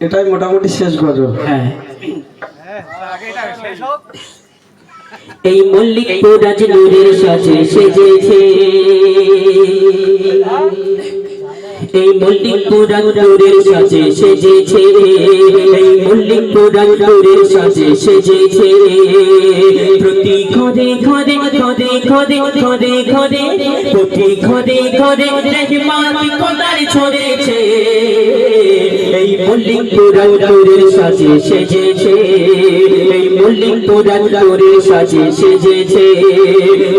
এটাই মোটামুটি শেষ গজল। হ্যাঁ। এই মল্লিক পুরাজ নূরের সাজে সেজেছে। এই মল্লিক পুরাজ নূরের সাজে সেজেছে। এই মল্লিক পুরাজ নূরের সাজে সেজেছে। প্রতি ঘরে ঘরে ঘরে ঘরে ঘরে ঘরে প্রতি ঘরে ঘরে রহমান কোদার ছড়েছে। এই মল্লিক পুরাজ নূরের সাজে সেজেছে। এই মল্লিক পুরাজ নূরের সাজে সেজেছে।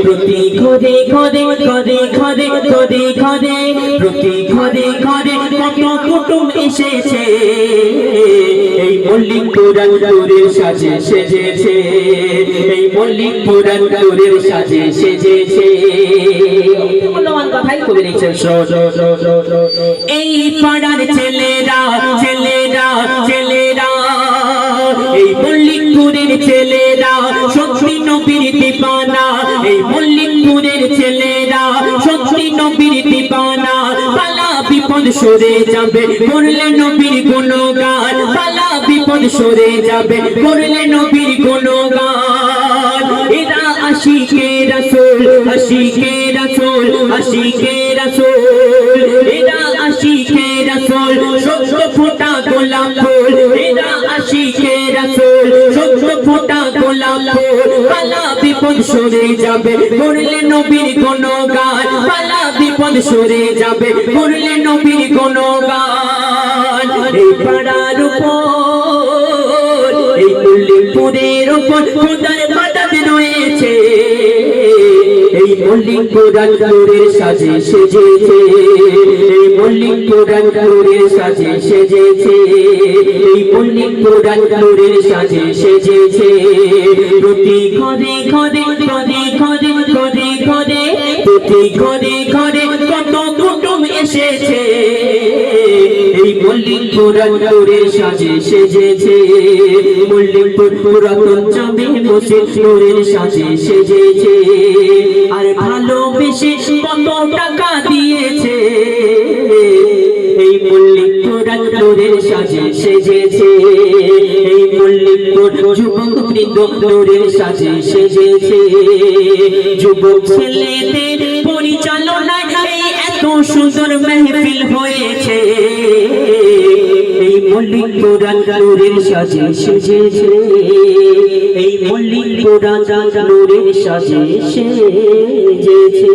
প্রতি ঘরে ঘরে ঘরে ঘরে ঘরে ঘরে, প্রতি ঘরে ঘরে কত কুটুম এসেছে। এই মল্লিক পুরাণ গৌরের সাজে সেজেছে। এই মল্লিক পুরাণ গৌরের সাজে সেজেছে। কথাই কবি লিখছেন। এই পাড়ার ছেলেরা ছেলেরা ছেলেরা, এই মল্লিকপুরের ছেলেরা, সত্যি নবীর দিবানা। এই মল্লিকপুরের ছেলেরা, সত্যি নবীর দিবানা। পালা বিপদ সরে যাবে, করলে নবীর গুণগান। পালা বিপদ সরে যাবে, করলে নবীর গুণগান। এরা আশিকে রাসূল আশিকে রাসূল আশিকে রাসূল। এরা আশিকে রাসূল, সত্য ফোঁটা গোলাপ ফুল। এরা আশিকে রাসূল, সত্য ফোঁটা গোলাপ ফুল। পালা বিপদ সরে যাবে করলে নবীর গুণগান। পালা বিপদ সরে যাবে করলে নবীর গুণগান। এই পাড়ার উপর, এই মল্লিকপুরের উপর, খোদার বাদাত রয়েছে। মল্লিক গৌরের সাজে সেজেছে। মল্লিক গৌরের সাজে সেজেছে। এই মল্লিক গৌরের সাজে সেজেছে। প্রতি ঘরে ঘরে ঘরে ঘরে ঘরে ঘরে, প্রতি ঘরে ঘরে কত কুটুম এসেছে। এই মল্লিক পুরাণ সাজে সেজেছে। মল্লিক পুরাতন চাঁদে বসে সাজে সেজেছে। আর ভালোবেসে কত টাকা দিয়েছে। এই মল্লিকপুর নূরের সাজে সেজেছে। এই মল্লিকপুর যুবক বৃন্দ সাজে সেজেছে। যুবক ছেলেদের পরিচালনায় এত সুন্দর মেহফিল হয়েছে। মল্লিক পুরাণ নূরের সাজে সেজেছে। এই মল্লিক পুরাণ নূরের সাজে সেজেছে।